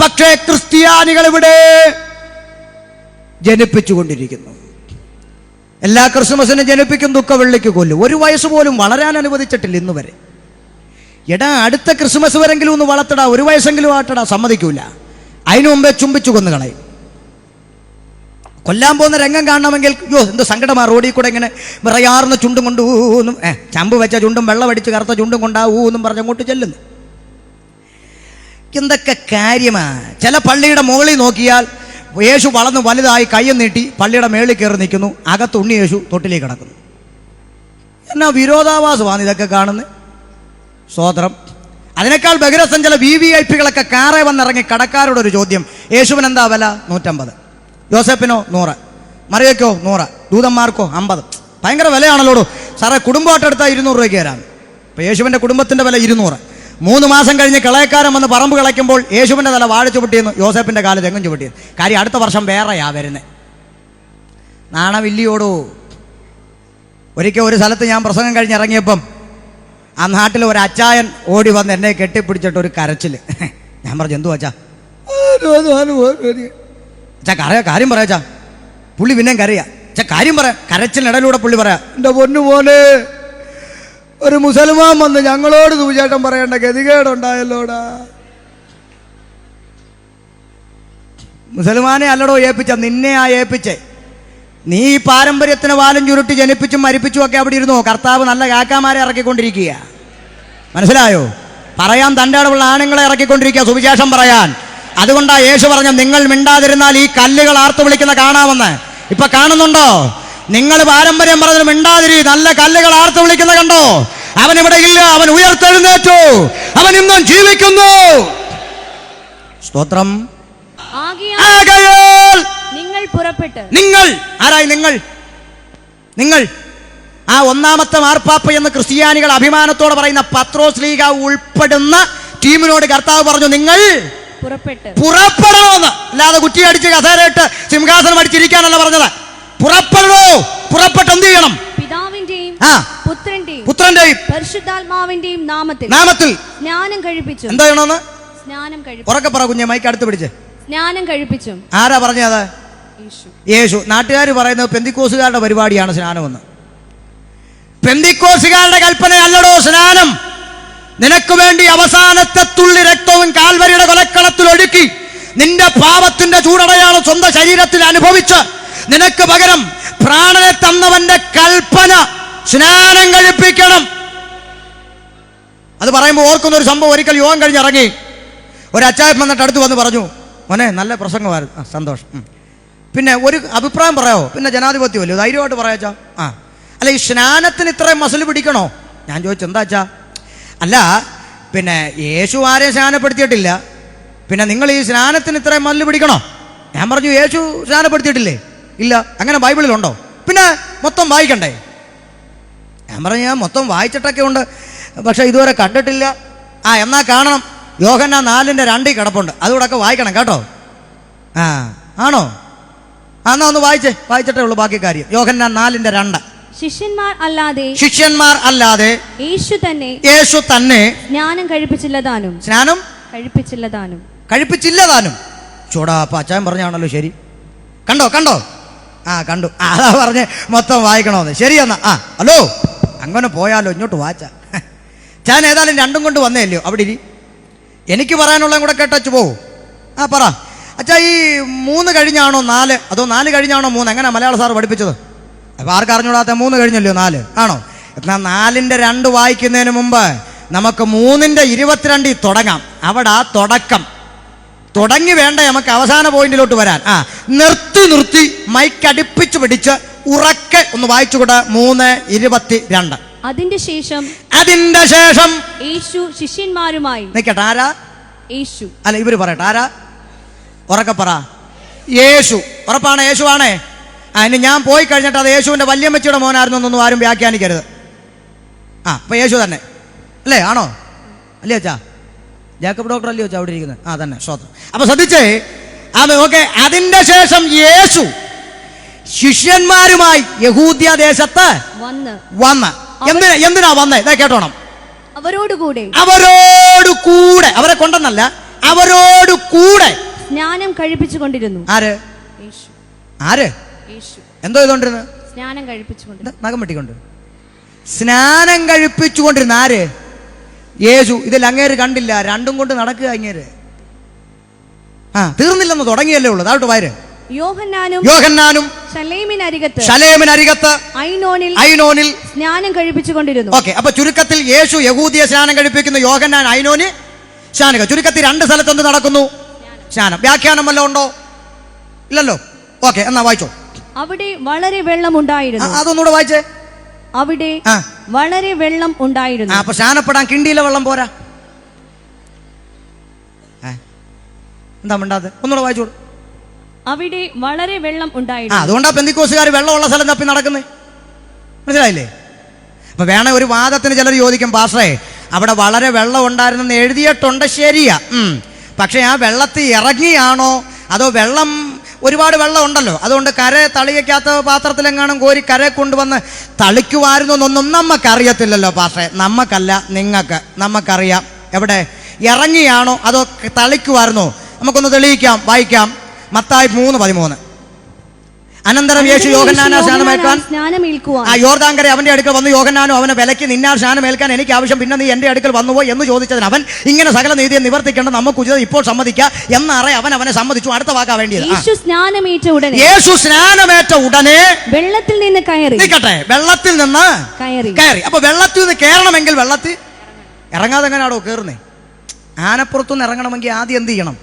പക്ഷേ ക്രിസ്ത്യാനികൾ ഇവിടെ ജനിപ്പിച്ചുകൊണ്ടിരിക്കുന്നു. എല്ലാ ക്രിസ്മസിനും ജനിപ്പിക്കും ദുഃഖവെള്ളിക്ക് കൊല്ലും. ഒരു വയസ്സ് പോലും വളരാൻ അനുവദിച്ചിട്ടില്ല ഇന്ന് വരെ എടാ അടുത്ത ക്രിസ്മസ് വരെങ്കിലും ഒന്ന് വളർത്തടാ. ഒരു വയസ്സെങ്കിലും ആട്ടടാ. സമ്മതിക്കൂല. അതിനു മുമ്പേ ചുംബിച്ചു കൊന്നു കളയും. കൊല്ലാൻ പോകുന്ന രംഗം കാണണമെങ്കിൽ യോ എന്ത് സങ്കടമാ. റോഡിൽ കൂടെ ഇങ്ങനെ വിറയാർന്ന് ചുണ്ടും കൊണ്ട് ഊന്നും ഏ ചമ്പ് വെച്ച ചുണ്ടും വെള്ളം അടിച്ച് കറുത്ത ചുണ്ടും കൊണ്ടാവൂ എന്നും പറഞ്ഞ് അങ്ങോട്ട് ചെല്ലുന്നു. എന്തൊക്കെ കാര്യമാ. ചില പള്ളിയുടെ മുകളിൽ നോക്കിയാൽ യേശു വളർന്ന് വലുതായി കയ്യും നീട്ടി പള്ളിയുടെ മേളിൽ കയറി നിൽക്കുന്നു. അകത്ത് ഉണ്ണി യേശു തൊട്ടിലേക്ക് കിടക്കുന്നു. എന്നാ വിരോധാഭാസമാണ് ഇതൊക്കെ കാണുന്നത്? സ്വോത്രം അതിനേക്കാൾ ബഹിരസം ചില വി വി ഐ പികളൊക്കെ കാറെ വന്നിറങ്ങി കടക്കാരോടൊരു ചോദ്യം. യേശുവിന് എന്താ വില? നൂറ്റമ്പത്. ജോസഫിനോ നൂറ്. മറിയക്കോ നൂറ്. ദൂതന്മാർക്കോ? അമ്പത്. ഭയങ്കര വിലയാണല്ലോടു. സാറേ കുടുംബമായിട്ട് എടുത്താൽ ഇരുന്നൂറ് രൂപയ്ക്ക് തരാം. ഇപ്പം യേശുവിന്റെ കുടുംബത്തിന്റെ വില ഇരുന്നൂറ്. മൂന്ന് മാസം കഴിഞ്ഞ് കിളയക്കാരൻ വന്ന് പറമ്പ് കിളയ്ക്കുമ്പോൾ യേശുവിന്റെ തല വാഴ ചുവട്ടിയെന്ന് യോസഫിന്റെ കാൽ തെങ്ങും ചുവട്ടിയെന്ന് കാര്യം അടുത്ത വർഷം വേറെയാ വരുന്നത് നാണമില്ലിയോടോ. ഒരിക്കൽ ഒരു സ്ഥലത്ത് ഞാൻ പ്രസംഗം കഴിഞ്ഞ് ഇറങ്ങിയപ്പം ആ നാട്ടിൽ ഒരു അച്ചായൻ ഓടി വന്ന് എന്നെ കെട്ടിപ്പിടിച്ചിട്ട് ഒരു കരച്ചിൽ ഞാൻ പറഞ്ഞു എന്തു അച്ഛാ അച്ഛാ കാര്യം പറയാ അച്ഛാ പുള്ളി പിന്നെയും കരയാ. അച്ഛാ കാര്യം പറയാം. കരച്ചിലിടയിലൂടെ പുള്ളി പറയാ. എന്റെ പൊന്നു മോനെ ഒരു മുസൽമാൻ വന്ന് ഞങ്ങളോട് സൂചേട്ടം പറയേണ്ട ഗതികേടുണ്ടായല്ലോടാ. മുസൽമാനെ അല്ലടോ ഏൽപ്പിച്ച നിന്നെ ആ ഏൽപ്പിച്ചേ. നീ ഈ പാരമ്പര്യത്തിന് വാലും ചുരുട്ടി ജനിപ്പിച്ചും മരിപ്പിച്ചും ഒക്കെ അവിടെ ഇരുന്നോ? കർത്താവ് നല്ല കാക്കാമാരെ ഇറക്കിക്കൊണ്ടിരിക്കുക. മനസ്സിലായോ? പറയാൻ തന്റെ അടവുള്ള ആണുങ്ങളെ ഇറക്കിക്കൊണ്ടിരിക്കുക സുവിശേഷം പറയാൻ. അതുകൊണ്ടാ യേശു പറഞ്ഞ നിങ്ങൾ മിണ്ടാതിരുന്നാൽ ഈ കല്ലുകൾ ആർത്തു വിളിക്കുന്ന കാണാമെന്ന്. ഇപ്പൊ കാണുന്നുണ്ടോ? നിങ്ങൾ പാരമ്പര്യം പറഞ്ഞത് മിണ്ടാതിരി നല്ല കല്ലുകൾ ആർത്തു വിളിക്കുന്ന കണ്ടോ? അവൻ ഇവിടെ ഇല്ല അവൻ ഉയർത്തെഴുന്നേറ്റു. അവൻ ഇന്നും ജീവിക്കുന്നു. സ്തോത്രം. നിങ്ങൾ പുറപ്പെട്ട്. നിങ്ങൾ ആരായി നിങ്ങൾ? നിങ്ങൾ. ആ ഒന്നാമത്തെ മാർപ്പാപ്പ എന്ന് ക്രിസ്ത്യാനികൾ അഭിമാനത്തോടെ പറയുന്ന പത്രോസ് ലീഗ ഉൾപ്പെടുന്ന ടീമിനോട് കർത്താവ് പറഞ്ഞു നിങ്ങൾ പുറപ്പെട്ട്. പുറപ്പെടണമെന്ന്. അല്ലാതെ കുറ്റിയടിച്ച് കസേരയിട്ട് സിംഹാസനം അടിച്ചിരിക്കാനല്ല പറഞ്ഞത്. പുറപ്പെടണോ? പുറപ്പെട്ട് എന്ത് ചെയ്യണം? പിതാവിന്റെയും പുത്രന്റെയും പുത്രന്റെയും പരിശുദ്ധാത്മാവിന്റെയും നാമത്തിൽ നാമത്തിൽ സ്നാനം കഴിപ്പിച്ചു. എന്താ ചെയ്യണമെന്ന്? സ്നാനം കഴിപ്പിച്ചു. ഉറക്കെ പറ കുഞ്ഞെ മൈക്ക് അടുത്ത് പിടിച്ച്. സ്നാനം കഴിപ്പിച്ചു. ആരാ പറഞ്ഞത് യേശു. യേശു. നാട്ടുകാർ പറയുന്നത് പെന്തിക്കോസുകാരുടെ പരിപാടിയാണ് സ്നാനമെന്ന്. പെന്തിക്കോസുകാരുടെ കൽപ്പനയല്ലടോ സ്നാനം? നിനക്ക് വേണ്ടി അവസാനത്തെ തുള്ളി രക്തവും കാൽവരിയുടെ കൊലക്കളത്തിൽ ഒഴുക്കി നിന്റെ പാപത്തിന്റെ ചൂടടയാളം സ്വന്തം ശരീരത്തിൽ അനുഭവിച്ച് നിനക്ക് പകരം പ്രാണനെ തന്നവന്റെ കൽപ്പന സ്നാനം കഴിപ്പിക്കണം. അത് പറയുമ്പോൾ ഓർക്കുന്ന ഒരു സംഭവം ഒരിക്കൽ യോഗം കഴിഞ്ഞ് ഇറങ്ങി ഒരു അച്ചായ വന്നിട്ട് അടുത്ത് വന്ന് പറഞ്ഞു മോനെ നല്ല പ്രസംഗമായിരുന്നു. ആ സന്തോഷം. പിന്നെ ഒരു അഭിപ്രായം പറയാമോ പിന്നെ ജനാധിപത്യമല്ലോ ധൈര്യമായിട്ട് പറയാച്ചാ ആ. അല്ല ഈ സ്നാനത്തിന് ഇത്രയും മസിൽ പിടിക്കണോ? ഞാൻ ചോദിച്ചു എന്താ അച്ഛാ? അല്ല പിന്നെ യേശു ആരെയും സ്നാനപ്പെടുത്തിയിട്ടില്ല. പിന്നെ നിങ്ങൾ ഈ സ്നാനത്തിന് ഇത്രയും മസിൽ പിടിക്കണോ? ഞാൻ പറഞ്ഞു യേശു സ്നാനപ്പെടുത്തിയിട്ടില്ലേ? ഇല്ല അങ്ങനെ ബൈബിളിലുണ്ടോ? പിന്നെ മൊത്തം വായിക്കണ്ടേ? ഞാൻ പറഞ്ഞു ഞാൻ മൊത്തം വായിച്ചിട്ടൊക്കെ ഉണ്ട്. പക്ഷേ ഇതുവരെ കണ്ടിട്ടില്ല. ആ എന്നാൽ കാണണം. യോഹന്ന നാലിന്റെ രണ്ടിൽ കിടപ്പുണ്ട്. അതുകൂടെ ഒക്കെ വായിക്കണം കേട്ടോ? ആ ആണോ? അന്നാ എന്നാ ഒന്ന് വായിച്ചേ. വായിച്ചിട്ടേ ഉള്ളൂ ബാക്കി കാര്യം. യോഹന്ന നാലിന്റെ രണ്ട്. ശിഷ്യന്മാർ അല്ലാതെ ശിഷ്യന്മാർ അല്ലാതെ യേശു തന്നെ യേശു തന്നെ സ്നാനം കഴിപ്പിച്ചില്ലതാനും സ്നാനം കഴിപ്പിച്ചില്ല താനും ചൂടാ അച്ചായൻ പറഞ്ഞാണല്ലോ ശരി. കണ്ടോ കണ്ടോ? ആ കണ്ടു. അതാ പറഞ്ഞ് മൊത്തം വായിക്കണമെന്ന് ശരിയെന്നാ ആ ഹലോ. അങ്ങനെ പോയാലോ ഇങ്ങോട്ട് വാച്ച. ഞാൻ ഏതായാലും രണ്ടും കൊണ്ട് വന്നേല്ലോ അവിടെ ഇരി. എനിക്ക് പറയാനുള്ളതും കൂടെ കേട്ടച്ചു പോവും. ആ പറ. അച്ഛാ ഈ മൂന്ന് കഴിഞ്ഞാണോ നാല്? അതോ നാല് കഴിഞ്ഞാണോ മൂന്ന്? എങ്ങനെ മലയാള സാർ പഠിപ്പിച്ചത്? അപ്പൊ ആർക്കറിഞ്ഞൂടാത്ത മൂന്ന് കഴിഞ്ഞല്ലോ നാല്? ആണോ? എന്നാൽ നാലിന്റെ രണ്ട് വായിക്കുന്നതിന് മുമ്പ് നമുക്ക് മൂന്നിന്റെ ഇരുപത്തിരണ്ടിൽ തുടങ്ങാം. അവിടെ ആ തുടക്കം. തുടങ്ങി വേണ്ട നമുക്ക് അവസാന പോയിന്റിലോട്ട് വരാൻ. ആ നിർത്തി നിർത്തി മൈക്ക് അടുപ്പിച്ച് പിടിച്ച് ഉറക്കെ ഒന്ന് വായിച്ചുകൂടെ മൂന്ന് ഇരുപത്തി രണ്ട് അതിന്റെ ശേഷം അതിന്റെ ശേഷം യേശു ശിഷ്യന്മാരുമായി നിൽക്കട്ടെ ആരാ? യേശു. അല്ല ഇവർ പറയട്ടെ ആരാ? ഉറക്കെ പറ. യേശു. ഉറപ്പാണ് യേശു ആണേ ഇനി ഞാൻ പോയി കഴിഞ്ഞിട്ട് അത് യേശുവിന്റെ വല്യമ്മച്ചിയുടെ മോനായിരുന്നു എന്നൊന്നും ആരും വ്യാഖ്യാനിക്കരുത്. ആ അപ്പൊ യേശു തന്നെ. അല്ലേ ആണോ? അല്ലേ അച്ഛാ? ജാക്കബ് ഡോക്ടർ അല്ലയോ അവിടെ ഇരിക്കുന്നത്? ആ തന്നെ ശ്രോത്രം. അപ്പൊ ശ്രദ്ധിച്ചേ. അത് ഓക്കെ അതിന്റെ ശേഷം യേശു ശിഷ്യന്മാരുമായി യഹൂദ്യ ദേശത്ത് വന്ന്. എന്തിനാ എന്തിനാ വന്നേ? ഇതാ കേട്ടോണം. അവരോടുകൂടെ. അവരോട് കൂടെ. അവരെ കൊണ്ടെന്നല്ല അവരോട് കൂടെ. കഴിപ്പിച്ചുകൊണ്ടിരുന്നു ആര്? യേശു. ആര്? യേശു. എന്തോ ഇതുകൊണ്ടിരുന്നു സ്നാനം കഴിപ്പിച്ചുകൊണ്ട് നഖം വെട്ടിക്കൊണ്ട്. സ്നാനം കഴിപ്പിച്ചുകൊണ്ടിരുന്ന ആര്? യേശു ഇതിൽ അങ്ങേര് കണ്ടില്ല. രണ്ടും കൊണ്ട് നടക്കുക അങ്ങേര്. ആ തീർന്നില്ലെന്ന് തുടങ്ങിയല്ലേ ഉള്ളൂ. താഴോട്ട് വായര്. യോഹന്നാനും ഐനോനിൽ സ്നാനം കഴിപ്പിച്ചുകൊണ്ടിരുന്നു. ഓക്കെ അപ്പൊ ചുരുക്കത്തിൽ യേശു യഹൂദിയ സ്നാനം കഴിപ്പിക്കുന്നു. യോഹന്നാൻ ഐനോന് സ്നാനം ചുരുക്കത്തിൽ രണ്ട് സ്ഥലത്തൊന്ന് നടക്കുന്നു? സ്നാനം. വ്യാഖ്യാനം വല്ലതും ഉണ്ടോ? ഇല്ലല്ലോ. ഓക്കെ എന്നാ വായിച്ചോ. അവിടെ വളരെ വെള്ളം ആ, ഉണ്ടായിരുന്നു അതൊന്നുകൂടെ വായിച്ചേ. അവിടെ വളരെ വെള്ളം ഉണ്ടായിരുന്നു. അപ്പൊ സ്നാനപ്പെടാൻ കിണ്ടിയിലെ വെള്ളം പോരാ. എന്താ മിണ്ടാതെ? ഒന്നുകൂടെ വായിച്ചോളൂ. അവിടെ വളരെ വെള്ളം ഉണ്ടായിരുന്നു. അതുകൊണ്ടാ പെന്തിക്കോസുകാർ വെള്ളമുള്ള സ്ഥലം തപ്പി നടക്കുന്നത് മനസ്സിലായില്ലേ? അപ്പൊ വേണേ ഒരു വാദത്തിന് ചിലർ ചോദിക്കും പാസ്റ്ററേ അവിടെ വളരെ വെള്ളം ഉണ്ടായിരുന്നെന്ന് എഴുതിയിട്ടുണ്ട് ശരിയാ ഉം. പക്ഷേ ആ വെള്ളത്തിൽ ഇറങ്ങിയാണോ? അതോ വെള്ളം ഒരുപാട് വെള്ളം ഉണ്ടല്ലോ അതുകൊണ്ട് കര തളിയക്കാത്ത പാത്രത്തിലെങ്ങാനും കോരി കര കൊണ്ടുവന്ന് തളിക്കുമായിരുന്നു എന്നൊന്നും നമുക്കറിയത്തില്ലല്ലോ പാഷേ നമുക്കല്ല നിങ്ങൾക്ക്. നമുക്കറിയാം എവിടെ? ഇറങ്ങിയാണോ അതോ തളിക്കുമായിരുന്നോ? നമുക്കൊന്ന് തെളിയിക്കാം വായിക്കാം. മത്തായി മൂന്ന് പതിമൂന്ന്. അനന്തരം യേശു യോഹന്നാന സ്നാനമേൽക്കാൻ ആ യോർദാങ്കരെ അവന്റെ അടുക്കൽ വന്നു. യോഹന്നാനോ അവനെ വിലക്ക് നിന്നാർ സ്നാനമേൽക്കാൻ എനിക്ക് ആവശ്യം പിന്നെ നീ എന്റെ അടുക്കൽ വന്നുവോ എന്ന് ചോദിച്ചതിന് അവൻ ഇങ്ങനെ സകല നീതിയെ നിവർത്തിക്കേണ്ട നമുക്ക് ഉചിതം ഇപ്പോൾ സമ്മതിക്കുക എന്നറ അവൻ അവനെ സമ്മതിച്ചു. അടുത്ത വാക്കാ വേണ്ടിയത്. യേശു സ്നാനമേറ്റ ഉടനെ യേശു സ്നാനമേറ്റ ഉടനെ വെള്ളത്തിൽ നിന്ന് കയറി. നിൽക്കട്ടെ വെള്ളത്തിൽ നിന്ന് കയറി. കയറി. അപ്പൊ വെള്ളത്തിൽ നിന്ന് കയറണമെങ്കിൽ വെള്ളത്തിൽ ഇറങ്ങാതെ എങ്ങനെയാണോ കയറുന്നേ ആനപ്പുറത്തുനിന്ന് ഇറങ്ങണമെങ്കിൽ ആദ്യം എന്ത് ചെയ്യണം?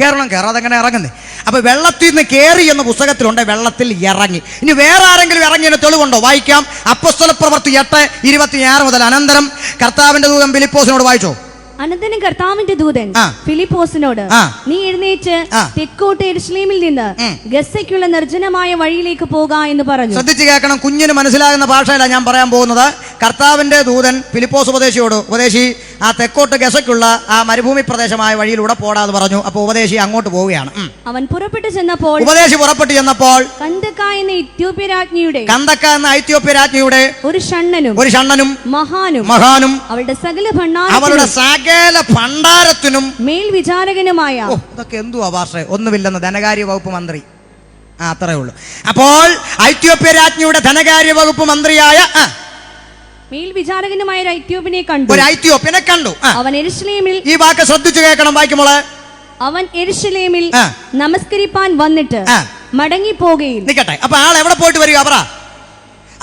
കയറണം കയറാതെ അങ്ങനെ ഇറങ്ങുന്നേ? അപ്പൊ വെള്ളത്തിൽ നിന്ന് കയറി എന്ന പുസ്തകത്തിലുണ്ട് വെള്ളത്തിൽ ഇറങ്ങി. ഇനി വേറെ ആരെങ്കിലും ഇറങ്ങിയതിന് തെളിവുണ്ടോ? വായിക്കാം. അപ്പസ്തല പ്രവർത്തി എട്ട് ഇരുപത്തിയാറ് മുതൽ അനന്തരം. കർത്താവിന്റെ ദൂതം ഫിലിപ്പോസിനോട് വായിച്ചോ. അനന്തരം കർത്താവിന്റെ ദൂതൻ ഫിലിപ്പോസിനോട് നീ എഴുന്നേറ്റ്. തെക്കോട്ട് എരുഷ്ലീമിൽ നിന്ന്. ഗസയ്ക്കുള്ള നിർജനമായ വഴിയിലേക്ക് പോക എന്ന് പറഞ്ഞു. ശ്രദ്ധിച്ചു കേൾക്കണം കുഞ്ഞിന് മനസ്സിലാകുന്ന ഭാഷയല്ല ഞാൻ പറയാൻ പോകുന്നത്. കർത്താവിന്റെ ദൂതൻ ഫിലിപ്പോസ് ഉപദേശിയോട് ഉപദേശി ആ തെക്കോട്ട് ഗസയ്ക്കുള്ള ആ മരുഭൂമി പ്രദേശമായ വഴിയിലൂടെ പോടാന്ന് പറഞ്ഞു. അപ്പോൾ ഉപദേശി അങ്ങോട്ട് പോവുകയാണ്. അവൻ പുറപ്പെട്ടു ചെന്നപ്പോൾ ഉപദേശി പുറപ്പെട്ടു ചെന്നപ്പോൾ കന്തക്ക എന്ന ഇത്യോപ്യ രാജ്ഞിയുടെ കന്തക്ക എന്ന ഐത്യോപ്യ രാജ്ഞിയുടെ ഒരു ഷണ്ണനും ഒരു ഷണ്ണനും മഹാനും മഹാനും അവളുടെ സകല അവളുടെ ഭണ്ണാരത്തിനും സകല ഭണ്ഡാരത്തിനും മേൽ വിചാരകനുമായ ഓ ഇതൊക്കെ എന്തുവാ ഭാഷ ഒന്നുമില്ലെന്ന് ധനകാര്യ വകുപ്പ് മന്ത്രി. ആ അത്രേ ഉള്ളൂ. അപ്പോൾ ഐത്യോപ്യ രാജ്ഞിയുടെ ധനകാര്യ വകുപ്പ് മന്ത്രിയായ മേൽവിചാരകനുമായ മേൽ വിചാരകനുമായ ഒരു ഐത്യോപ്യനെ കണ്ടു. ഒരു ഐത്യോപ്യനെ കണ്ടു. അവൻ എരുഷലേമിൽ ഈ വാക്ക് ശ്രദ്ധിച്ചു കേൾക്കണം വായിക്കുമോളെ അവൻ എരുഷലേമിൽ നമസ്കരിപ്പാൻ വന്നിട്ട് മടങ്ങി പോകുകയും നിക്കട്ടെ. അപ്പൊ ആൾ എവിടെ പോയിട്ട് വരിക പറ.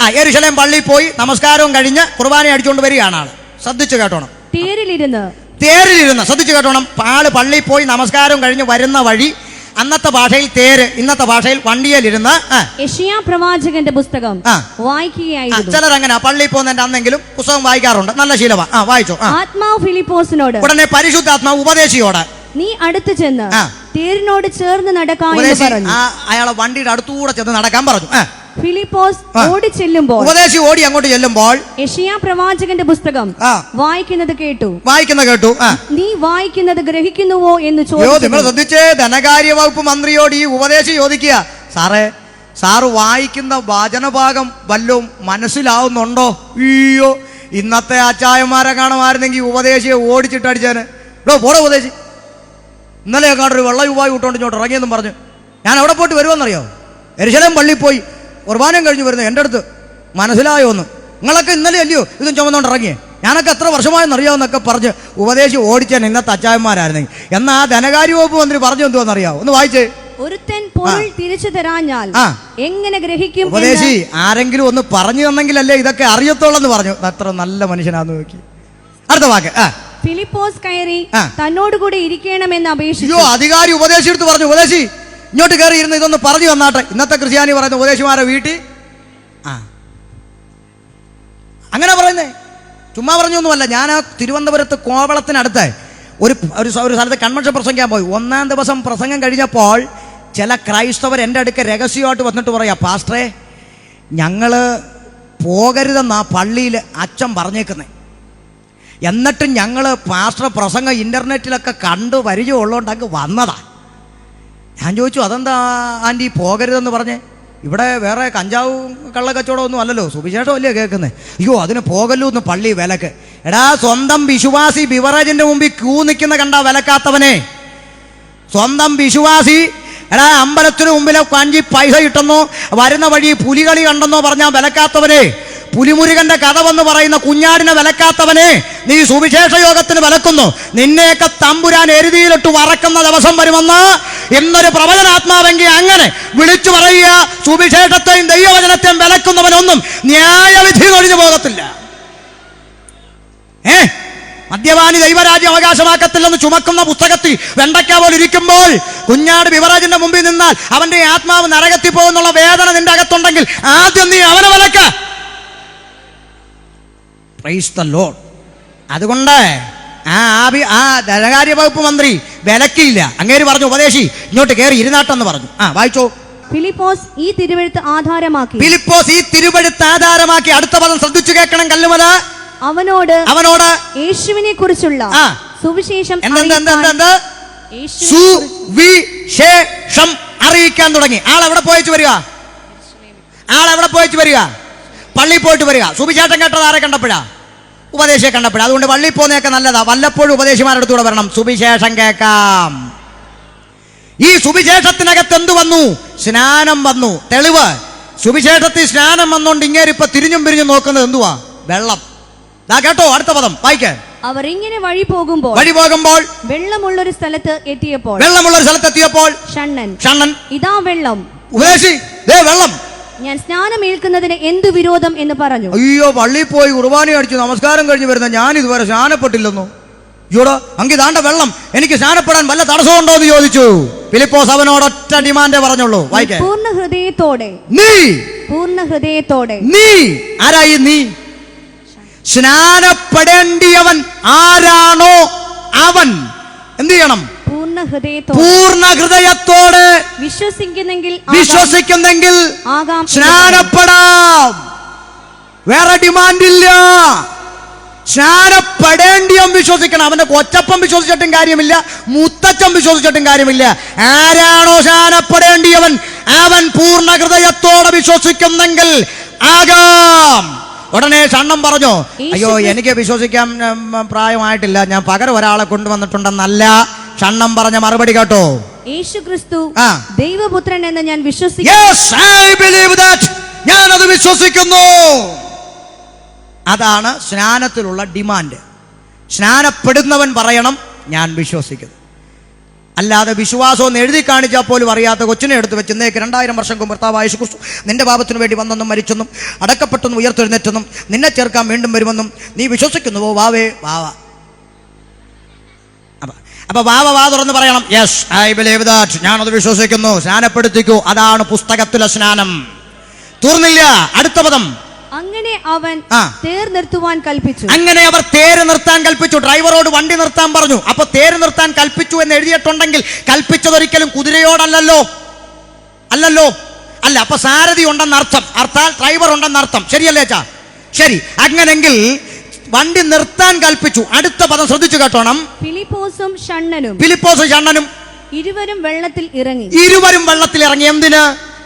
ആ എരിശലേം പള്ളിയിൽ പോയി നമസ്കാരവും കഴിഞ്ഞ് കുർബാന അടിച്ചുകൊണ്ട് വരികയാണ് ആൾ ശ്രദ്ധിച്ചു കേട്ടോണം. തേരിലിരുന്ന്. തേരിലിരുന്ന്. ശ്രദ്ധിച്ചു കേട്ടോണം. ആൾ പള്ളിയിൽ പോയി നമസ്കാരം കഴിഞ്ഞ് വരുന്ന വഴി അന്നത്തെ ഭാഷയിൽ തേര് ഇന്നത്തെ ഭാഷയിൽ വണ്ടിയിലിരുന്ന് യഷിയാ പ്രവാചകന്റെ പുസ്തകം വായിക്കുകയായിരുന്നു. ചിലർ അങ്ങനെ പള്ളിയിൽ പോകുന്നതിന്റെ അന്നെങ്കിലും പുസ്തകം വായിക്കാറുണ്ട്. നല്ല ശീലമാ. ആ വായിച്ചോ ആത്മാവ് ഫിലിപ്പോസിനോട് ഉടനെ പരിശുദ്ധാത്മാവ് ഉപദേശിയോട്. നീ അടുത്ത് ചെന്ന് തേരിനോട് ചേർന്ന് നടക്കാൻ അയാളെ വണ്ടിയുടെ അടുത്തൂടെ ചെന്ന് നടക്കാൻ പറഞ്ഞു. ഫിലിപ്പോസ് ഓടി ചെല്ലുമ്പോൾ ഉപദേശി ഓടി അങ്ങോട്ട് ചെല്ലുമ്പോൾ യഷിയാ പ്രവാചകന്റെ പുസ്തകം. വായിക്കുന്നത് കേട്ടു. വായിക്കുന്ന കേട്ടു. നീ വായിക്കുന്നത് ഗ്രഹിക്കുന്നുവോ എന്ന് ചോദിച്ചു ശ്രദ്ധിച്ചേ ധനകാര്യ വകുപ്പ് മന്ത്രിയോട് ഈ ഉപദേശി ചോദിക്കുക. സാറേ സാറ് വായിക്കുന്ന വാചനഭാഗം വല്ലതും മനസ്സിലാവുന്നുണ്ടോ? അയ്യോ ഇന്നത്തെ അച്ചായന്മാരെ കാണുമായിരുന്നെങ്കിൽ ഉപദേശിയെ ഓടിച്ചിട്ട് അടിച്ചാന്. ഇവിടെ പോടെ ഉപദേശി. ഇന്നലെ കാണൊരു വെള്ള യുവായി വിട്ടോണ്ട് ഇങ്ങോട്ട് ഇറങ്ങിയെന്നും പറഞ്ഞു. ഞാൻ അവിടെ പോയിട്ട് വരുമെന്നറിയോ? എരിശലം പള്ളിയിൽ പോയി. കുർബാനയും കഴിഞ്ഞ് വരുന്നത് എന്റെ അടുത്ത് മനസ്സിലായോ ഒന്ന് നിങ്ങളൊക്കെ ഇന്നലെ അല്ലയോ ഇതും ചുമന്നുകൊണ്ട് ഇറങ്ങിയേ? ഞാനൊക്കെ എത്ര വർഷമായെന്ന് അറിയാമെന്നൊക്കെ പറഞ്ഞ് ഉപദേശി ഓടിച്ചാൻ ഇന്നത്തെ അച്ചായന്മാരായിരുന്നെങ്കിൽ. എന്നാ ആ ധനകാര്യ വകുപ്പ് മന്ത്രി പറഞ്ഞു എന്തുവാന്നറിയാവോ ഒന്ന് വായിച്ചേ. ഒരുത്തൻ പൊരുൾ തിരിച്ചു തരാഞ്ഞാൽ എങ്ങനെ ഗ്രഹിക്കും ഉപദേശി ആരെങ്കിലും ഒന്ന് പറഞ്ഞു തന്നെങ്കിലല്ലേ ഇതൊക്കെ അറിയത്തോളെന്ന് പറഞ്ഞു. അത്ര നല്ല മനുഷ്യനാന്ന് നോക്കി. അടുത്ത വാക്ക്. ഫിലിപ്പോസ് കയറി തന്നോട് തന്നോടുകൂടി ഇരിക്കണമെന്ന് അപേക്ഷിച്ചു. അധികാരി ഉപദേശി എടുത്ത് പറഞ്ഞു. ഉപദേശി ഇങ്ങോട്ട് കയറി ഇരുന്ന് ഇതൊന്ന് പറഞ്ഞു വന്നാട്ടെ ഇന്നത്തെ ക്രിസ്ത്യാനി പറയുന്ന ഉപദേശിമാരെ വീട്ടിൽ. ആ. അങ്ങനെ പറയുന്നേ. ചുമ്മാ പറഞ്ഞൊന്നുമല്ല. ഞാൻ ആ തിരുവനന്തപുരത്ത് കോവളത്തിനടുത്ത് ഒരു ഒരു സ്ഥലത്ത് കൺവെൻഷൻ പ്രസംഗിക്കാൻ പോയി. ഒന്നാം ദിവസം പ്രസംഗം കഴിഞ്ഞപ്പോൾ ചില ക്രൈസ്തവർ എന്റെ അടുക്ക രഹസ്യമായിട്ട് വന്നിട്ട് പറയാം പാസ്റ്ററെ ഞങ്ങൾ പോകരുതെന്നാ പള്ളിയിൽ അച്ഛൻ പറഞ്ഞേക്കുന്നത് എന്നിട്ടും ഞങ്ങൾ പാസ്റ്റർ പ്രസംഗം ഇന്റർനെറ്റിലൊക്കെ കണ്ടു പരിചയമുള്ളതുകൊണ്ട് അങ്ങ് വന്നതാ. ഞാൻ ചോദിച്ചു അതെന്താ ആന്റി പോകരുതെന്ന് പറഞ്ഞേ? ഇവിടെ വേറെ കഞ്ചാവും കള്ളക്കച്ചവടമൊന്നും അല്ലല്ലോ സുവിശേഷമല്ലേ കേൾക്കുന്നത് അയ്യോ അതിന് പോകല്ലോ എന്ന് പള്ളി വിലക്ക്. എടാ സ്വന്തം വിശ്വാസി ബിവറേജിന്റെ മുമ്പിൽ ക്യൂ നിൽക്കുന്ന കണ്ട വിലക്കാത്തവനെ. സ്വന്തം വിശ്വാസി എടാ അമ്പലത്തിന് മുമ്പിലെ കഞ്ചി പൈസ കിട്ടുന്നു വരുന്ന വഴി പുലികളി കണ്ടെന്നോ പറഞ്ഞാൽ വിലക്കാത്തവനെ. പുലിമുരുകന്റെ കഥ വന്ന് പറയുന്ന കുഞ്ഞാടിനെ വിലക്കാത്തവനെ നീ സുവിശേഷ യോഗത്തിന് വിലക്കുന്നു. നിന്നെയൊക്കെ തമ്പുരാൻ എരുതിയിലിട്ട് വറക്കുന്ന ദിവസം വരുമെന്ന് എന്നൊരു പ്രവചനാത്മാവെങ്കിൽ അങ്ങനെ വിളിച്ചു പറയുക സുവിശേഷത്തെയും ദൈവവചനത്തെയും വിലക്കുന്നവനൊന്നും ന്യായവിധി ഒഴിഞ്ഞു പോകത്തില്ല. ഏ? മദ്യപാനി ദൈവരാജ്യം അവകാശമാക്കത്തില്ലെന്ന് ചുമക്കുന്ന പുസ്തകത്തിൽ വെണ്ടയ്ക്ക പോലെ ഇരിക്കുമ്പോൾ കുഞ്ഞാട് വിവരാജിന്റെ മുമ്പിൽ നിന്നാൽ അവന്റെ ആത്മാവ് നരകത്തിൽ പോകുന്നുള്ള വേദന നിന്റെ അകത്തുണ്ടെങ്കിൽ ആദ്യം നീ അവനെ വിലക്ക. പ്രൈസ് ദ ലോർഡ് അതുകൊണ്ട് ആ ആഭി ആ ധനകാര്യ വകുപ്പ് മന്ത്രി വിലക്കിയില്ല. അങ്ങേര് പറഞ്ഞു ഉപദേശി ഇങ്ങോട്ട് കയറി ഇരുന്നാട്ടെന്ന് പറഞ്ഞു. ആ വായിച്ചോ. ഫിലിപ്പോസ് ഈ തിരുവെഴുത്ത് ആധാരമാക്കി. ഫിലിപ്പോസ് ഈ തിരുവഴുത്ത് ആധാരമാക്കി. അടുത്ത പദം ശ്രദ്ധിച്ചു കേൾക്കണം കല്ലുമത അവനോട് അവനോട് യേശുവിനെ കുറിച്ചുള്ള. സുവിശേഷം സുവിശേഷം അറിയിക്കാൻ തുടങ്ങി. ആൾ എവിടെ പോയിച്ചു വരിക? ആൾ എവിടെ പോയിച്ചു വരിക? പള്ളിയിൽ പോയിട്ട് വരിക. സുവിശേഷം കേട്ടത് ആരെ കണ്ടപ്പോഴാ? ഉപദേശിയെ കണ്ടപ്പോൾ അതുകൊണ്ട് വള്ളി പോകുന്നതൊക്കെ നല്ലതാ. വല്ലപ്പോഴും ഉപദേശിമാരുടെ കൂടെ വരണം. സുവിശേഷം കേൾക്കാം. ഈ സുവിശേഷത്തിനകത്ത് എന്തു വന്നു? സ്നാനം വന്നു. തെളിവ്. സുവിശേഷത്തിൽ സ്നാനം വന്നുകൊണ്ട് ഇങ്ങേരിപ്പോ തിരിഞ്ഞും പിരിഞ്ഞും നോക്കുന്നത് എന്തുവാ? വെള്ളം. ദാ കേട്ടോ അടുത്ത പദം. വായിക്കാൻ അവർ ഇങ്ങനെ വഴി പോകുമ്പോൾ വഴി പോകുമ്പോൾ വെള്ളമുള്ള ഒരു സ്ഥലത്ത് എത്തിയപ്പോൾ വെള്ളമുള്ള ഒരു സ്ഥലത്തെത്തിയപ്പോൾ ഷണ്ണൻ. ഷണ്ണൻ. ഇതാ വെള്ളം. ഉപദേശി. ദേ വെള്ളം. ഞാൻ സ്നാനം ഏൽക്കുന്നതിന് എന്തു വിരോധം എന്ന് പറഞ്ഞു. അയ്യോ പള്ളിയിൽ പോയി കുർബാന അടിച്ചു നമസ്കാരം കഴിഞ്ഞു വരുന്ന ഞാൻ ഇതുവരെ സ്നാനപ്പെട്ടില്ലെന്നു. അയ്യോടാ അങ്കി താണ്ട വെള്ളം. എനിക്ക് സ്നാനപ്പെടാൻ വല്ല തടസ്സമുണ്ടോ എന്ന് ചോദിച്ചു. ഫിലിപ്പോസ് അവനോട് ഒറ്റ ഡിമാൻഡേ പറഞ്ഞുള്ളൂ. വായിക്കാൻ പൂർണ ഹൃദയത്തോടെ നീ. പൂർണ ഹൃദയത്തോടെ നീ. ആരായി നീ? സ്നാനപ്പെടേണ്ടിയവൻ ആരാണോ അവൻ? എന്ത് ചെയ്യണം? പൂർണ ഹൃദയത്തോടെ വിശ്വസിക്കുന്നെങ്കിൽ വിശ്വസിക്കുന്നെങ്കിൽ. സ്നാനപ്പെടാം. വേറെ ഡിമാൻഡില്ല. സ്നാനപ്പെടേണ്ടിയും വിശ്വസിക്കണം. അവന്റെ കൊച്ചപ്പം വിശ്വസിച്ചിട്ടും കാര്യമില്ല മുത്തച്ഛൻ വിശ്വസിച്ചിട്ടും കാര്യമില്ല. ആരാണോ സ്നാനപ്പെടേണ്ടിയവൻ അവൻ പൂർണ ഹൃദയത്തോടെ വിശ്വസിക്കുന്നെങ്കിൽ ആകാം. ഉടനെ ഷണ്ണം പറഞ്ഞു? അയ്യോ എനിക്ക് വിശ്വസിക്കാൻ പ്രായമായിട്ടില്ല. ഞാൻ പകരം ഒരാളെ കൊണ്ടുവന്നിട്ടുണ്ടെന്നല്ല. ഷണ്ണം പറഞ്ഞ മറുപടി കേട്ടോ. യേശു ക്രിസ്തു ദൈവപുത്രൻ എന്ന് ഞാൻ വിശ്വസിക്കുന്നു. ദാറ്റ് ഞാനത് വിശ്വസിക്കുന്നു. അതാണ് സ്നാനത്തിലുള്ള ഡിമാൻഡ് സ്നാനപ്പെടുന്നവൻ പറയണം ഞാൻ വിശ്വസിക്കുന്നു. അല്ലാതെ വിശ്വാസം എന്ന് എഴുതി കാണിച്ചാൽ പോലും അറിയാത്ത കൊച്ചിനെ എടുത്ത് വെച്ച് ഇന്നേക്ക് രണ്ടായിരം വർഷം കുമ്പർത്താവ് യേശു യേശു നിന്റെ പാപത്തിനു വേണ്ടി വന്നെന്നും മരിച്ചെന്നും അടക്കപ്പെട്ടെന്നും ഉയർത്തെഴുന്നേറ്റെന്നും നിന്നെ ചേർക്കാൻ വീണ്ടും വരുമെന്നും നീ വിശ്വസിക്കുന്നുവോ? വാവേ വാവ അപ്പൊ- വാവ വാ തുറന്ന് പറയണം. യെസ് ഐ ബിലീവ് ദാറ്റ് ഞാനത് വിശ്വസിക്കുന്നു. സ്നാനപ്പെടുത്തിക്കൂ. അതാണ് പുസ്തകത്തിലെ സ്നാനം. തീർന്നില്ല. അടുത്ത പദം. അങ്ങനെ അവൻ. തേർ നിർത്തുവാൻ കൽപ്പിച്ചു. അങ്ങനെ അവർ തേര് നിർത്താൻ കൽപ്പിച്ചു. ഡ്രൈവറോട് വണ്ടി നിർത്താൻ പറഞ്ഞു. അപ്പൊ തേര് നിർത്താൻ കൽപ്പിച്ചു എന്ന് എഴുതിയിട്ടുണ്ടെങ്കിൽ കൽപ്പിച്ചതൊരിക്കലും കുതിരയോടല്ലല്ലോ. അല്ലല്ലോ. അല്ല അപ്പൊ സാരഥി ഉണ്ടെന്നർത്ഥം. അർത്ഥാൽ ഡ്രൈവർ ഉണ്ടെന്നർത്ഥം. ശരിയല്ലേ ചാ ശരി. അങ്ങനെങ്കിൽ വണ്ടി നിർത്താൻ കൽപ്പിച്ചു. അടുത്ത പദം ശ്രദ്ധിച്ചു കേട്ടോണം. ഫിലിപ്പോസും ഷണ്ണനും ഫിലിപ്പോസും ഷണ്ണനും ഇരുവരും വെള്ളത്തിൽ ഇറങ്ങി. ഇരുവരും വെള്ളത്തിൽ ഇറങ്ങി. എന്തിന്?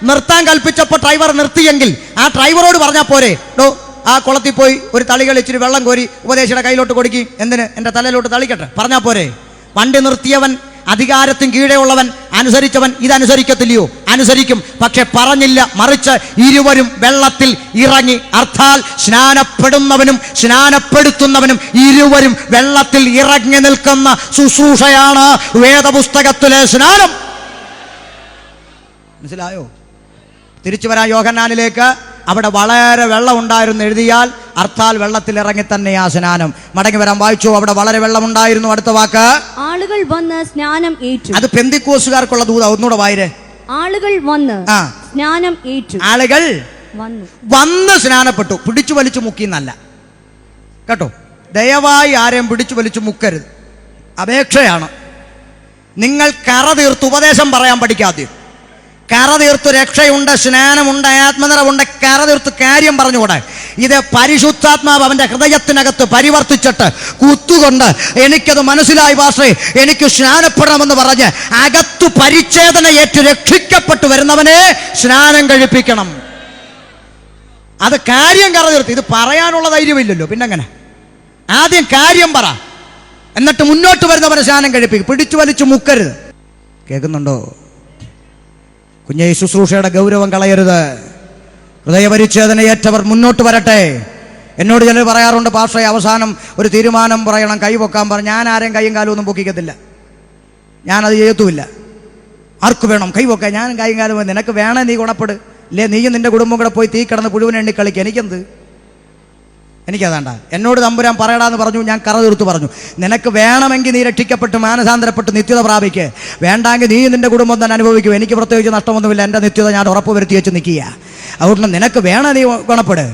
നിർത്താൻ കൽപ്പിച്ചപ്പോൾ ഡ്രൈവർ നിർത്തിയെങ്കിൽ. ആ ഡ്രൈവറോട് പറഞ്ഞാ പോരെ. ഡോ ആ കുളത്തിൽ പോയി ഒരു തളി കളിച്ചിട്ട് വെള്ളം കോരി ഉപദേശിയുടെ കയ്യിലോട്ട് കൊടുക്കി. എന്തിന്? എന്റെ തലയിലോട്ട് തളിക്കട്ടെ. പറഞ്ഞാ പോരെ. വണ്ടി നിർത്തിയവൻ അധികാരത്തിന് കീഴേ ഉള്ളവൻ അനുസരിച്ചവൻ ഇതനുസരിക്കത്തില്ലയോ? അനുസരിക്കും. പക്ഷെ പറഞ്ഞില്ല മറിച്ച് ഇരുവരും വെള്ളത്തിൽ ഇറങ്ങി. അർത്ഥാൽ സ്നാനപ്പെടുന്നവനും സ്നാനപ്പെടുത്തുന്നവനും ഇരുവരും വെള്ളത്തിൽ ഇറങ്ങി നിൽക്കുന്ന ശുശ്രൂഷയാണ് വേദപുസ്തകത്തിലെ സ്നാനം. മനസ്സിലായോ? തിരിച്ചു വരാൻ യോഹന്നാനിലേക്ക്. അവിടെ വളരെ വെള്ളം ഉണ്ടായിരുന്നു എഴുതിയാൽ അർത്ഥാൽ വെള്ളത്തിൽ ഇറങ്ങി ആ സ്നാനം. മടങ്ങി വരാൻ വായിച്ചു അവിടെ വളരെ വെള്ളമുണ്ടായിരുന്നു. അടുത്ത വാക്ക്. ആളുകൾ വന്ന് സ്നാനം ഏറ്റു. അത് പെന്തിക്കോസുകാർക്കുള്ള ദൂത ഒന്നുകൂടെ വായിരേ. ആളുകൾ വന്ന്. സ്നാനം ഏറ്റു. ആളുകൾ വന്നു. വന്ന് സ്നാനപ്പെട്ടു. പിടിച്ചു വലിച്ചു മുക്കിന്നല്ല കേട്ടോ? ദയവായി ആരെയും പിടിച്ചു വലിച്ചു മുക്കരുത്. അപേക്ഷയാണ്. നിങ്ങൾ കറ തീർത്ത് ഉപദേശം പറയാൻ പഠിക്കാതെ. കറ തീർത്ത് രക്ഷയുണ്ട് സ്നാനമുണ്ട് ആത്മനിറവുണ്ട്. കറ തീർത്ത് കാര്യം പറഞ്ഞുകൂടെ? ഇത് പരിശുദ്ധാത്മാവ് അവന്റെ ഹൃദയത്തിനകത്ത് പരിവർത്തിച്ചിട്ട് കുത്തുകൊണ്ട് എനിക്കത് മനസ്സിലായി ഭാഷേ എനിക്ക് സ്നാനപ്പെടണമെന്ന് പറഞ്ഞ് അകത്തു പരിച്ഛേദന ഏറ്റ് രക്ഷിക്കപ്പെട്ടു വരുന്നവനെ സ്നാനം കഴിപ്പിക്കണം. അത് കാര്യം കറ തീർത്ത്. ഇത് പറയാനുള്ള ധൈര്യമില്ലല്ലോ പിന്നെങ്ങനെ? ആദ്യം കാര്യം പറ. എന്നിട്ട് മുന്നോട്ട് വരുന്നവരെ സ്നാനം കഴിപ്പിക്കും. പിടിച്ചു വലിച്ചു മുക്കരുത്. കേൾക്കുന്നുണ്ടോ? കുഞ്ഞെ ശുശ്രൂഷയുടെ ഗൗരവം കളയരുത്. ഹൃദയപരിച്ഛേദനയേറ്റവർ മുന്നോട്ട് വരട്ടെ. എന്നോട് ചിലർ പറയാറുണ്ട് പാഷയെ അവസാനം ഒരു തീരുമാനം പറയണം കൈ പൊക്കാൻ പറഞ്ഞു ഞാൻ ആരെയും കൈയും കാലും ഒന്നും പൊക്കിക്കത്തില്ല. ഞാനത് ചെയ്യത്തുമില്ല. ആർക്ക് വേണം? കൈ പൊക്കാൻ. ഞാനും കൈയും കാലും നിനക്ക് വേണേ നീ ഗുണപ്പെട്. ഇല്ലേ നീയും നിന്റെ കുടുംബം കൂടെ പോയി തീ കിടന്ന് പുഴുവിനെ എണ്ണി കളിക്കുക എനിക്കെന്ത്? എനിക്കതാണ്ട. എന്നോട് തമ്പുരാൻ പറയടാന്ന് പറഞ്ഞു ഞാൻ കറ തീർത്ത് പറഞ്ഞു. നിനക്ക് വേണമെങ്കിൽ നീ രക്ഷിക്കപ്പെട്ട് മാനസാന്തരപ്പെട്ട് നിത്യത പ്രാപിക്ക്. വേണ്ടെങ്കിൽ നീ നിന്റെ കുടുംബം തന്നെ അനുഭവിക്കും. എനിക്ക് പ്രത്യേകിച്ച് നഷ്ടമൊന്നുമില്ല. എന്റെ നിത്യത ഞാൻ ഉറപ്പ് വരുത്തി വെച്ച് നിൽക്കുക. അതുകൊണ്ട് നിനക്ക് വേണം നീ ഗുണപ്പെട്.